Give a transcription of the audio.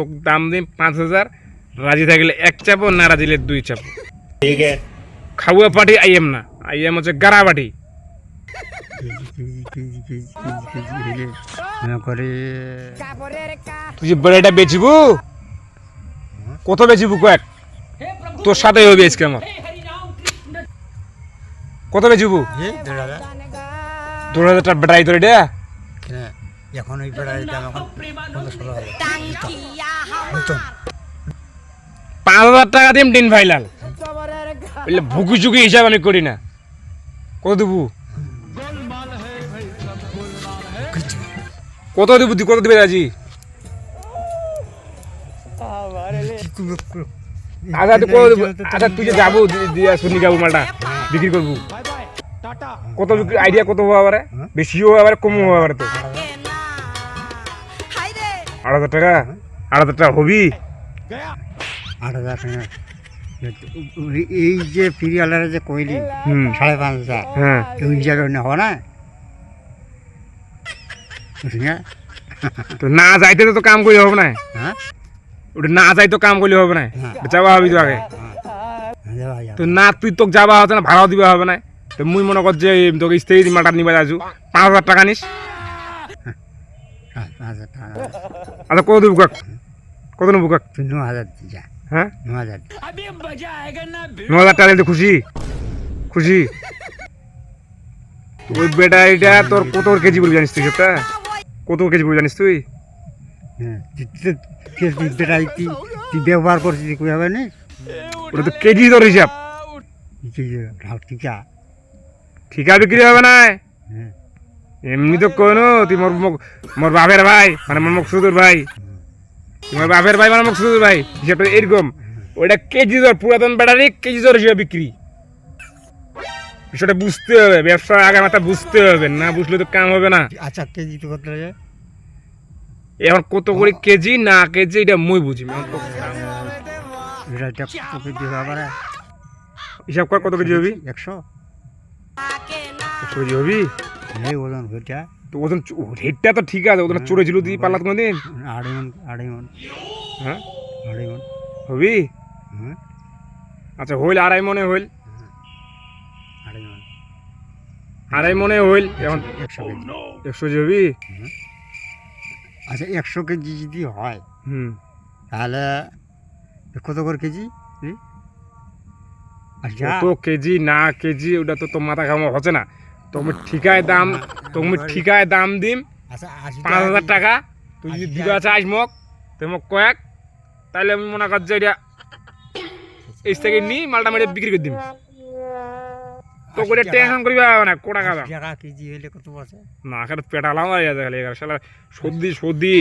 তো দাম দিন পাঁচ হাজার। রাজি থাকলে এক চাপ না রাজিলে দুই চাপ ঠিক আছে। খাওয়া পাঠি আইএম না। আইএম হচ্ছে গারা পাঠি তুই যে বেচিব বেচিবু? কত বেচিবু কয়েক? তোর সাথে হবে আজকে আমার। কত বেচিব? দু হাজার। টাকা বেড়াই তোর এটা। এখন ওই বেড়ার দাম এখন পনেরো ষোলো হাজার। নতুন পাঁচ হাজার টাকা দিম টিন ফাইলাল বললে ভুকি চুকি হিসাব আমি করি না। কত দেবু? কত দেবু কত দিবে রাজি? আচ্ছা তুই কত দেবু? আচ্ছা তুই যে যাব দি- দিয়া শুনি যাব মালটা বিক্রি করব। কত বিক্রি আইডিয়া কত হওয়া পারে? বেশিও হওয়া পারে কমও হওয়া পারে তো। আট হাজার টাকা? আট হাজার টাকা হবি? আট হাজার টাকা। এই যে ফিরিয়ালারে যে কইলি সাড়ে পাঁচ হাজার হ্যাঁ। ওই জায়গায় না না? তো না যাইতে তো কাম করলে হবে না? হ্যাঁ? ওটা না যাই তো কাম করলে হবে না? হ্যাঁ। যাওয়া হবি তো আগে। তো না তুই তোকে যাওয়া হতো না ভাড়াও দিবা হবে না? তো মুই মনে কর যে তোকে স্ত্রী মাটার নিবা যাচ্ছু পাঁচ হাজার টাকা নিস। হাজার টাকা। আচ্ছা কত দেবো কাক? কত নেব কাক? তুই ন হাজার যা হ্যাঁ ন হাজার। ন হাজার টাকা দিলে খুশি? খুশি? ওই বেটা এটা তোর কত কেজি বলবি জানিস তুই সেটা কত কেজি বলবি জানিস তুই? হ্যাঁ তুই তো- তুই ব্যবহার করছিস কই হবে না? ওটা তো কেজি তোর হিসাব। ঠিকা বিক্রি হবে না। হ্যাঁ। এমনি তো কোনো তুই মোর মোর- মোর বাপের ভাই মানে মোর মকসুদুর ভাই। তোমার বাপের ভাই মানে মকসুদুর ভাই হিসাবটা এরকম। ওইটা কেজি দর পুরাতন ব্যাটারি কেজি দর হিসাবে বিক্রি। বিষয়টা বুঝতে হবে ব্যবসা আগে মাথা বুঝতে হবে না বুঝলে তো কাম হবে না। আচ্ছা কেজি তো কত লাগে? এখন কত করে কেজি না কেজি এটা মই বুঝি হিসাব কর কত কেজি হবি? একশো। একশো কেজি হবি? এই ওজন হইটা তো ওজন রেটটা তো ঠিক আছে ওজন চড়ে ছিল তুই পাল্লা কোনোদিন? আড়াই মন আড়াই মন। হ্যাঁ? আড়াই মন। হবি? আচ্ছা হইল আড়াই মনে হইল। আড়াই মনে। হইল এখন একশো কেজি। একশো হবি? আচ্ছা একশো কেজি যদি হয় হুম। তাহলে কত করে কেজি? আচ্ছা। কত কেজি না কেজি ওটা তো তোর মাথা খাওয়া হচ্ছে না। তুমি ঠিকায় দাম তুমি ঠিকায় দাম দিম। আচ্ছা পাঁচ হাজার টাকা। তুই যদি দিবা চাইস মোক তুই মোক কয়েক। তাহলে আমি মনে কর যে এটা এই থেকে নি মালটা মেরে বিক্রি করে দিম। তো করে টেনশন করিবা না কোটা খাবা না খালি পেটালাম আর যাচ্ছে খালি সর্দি সর্দি।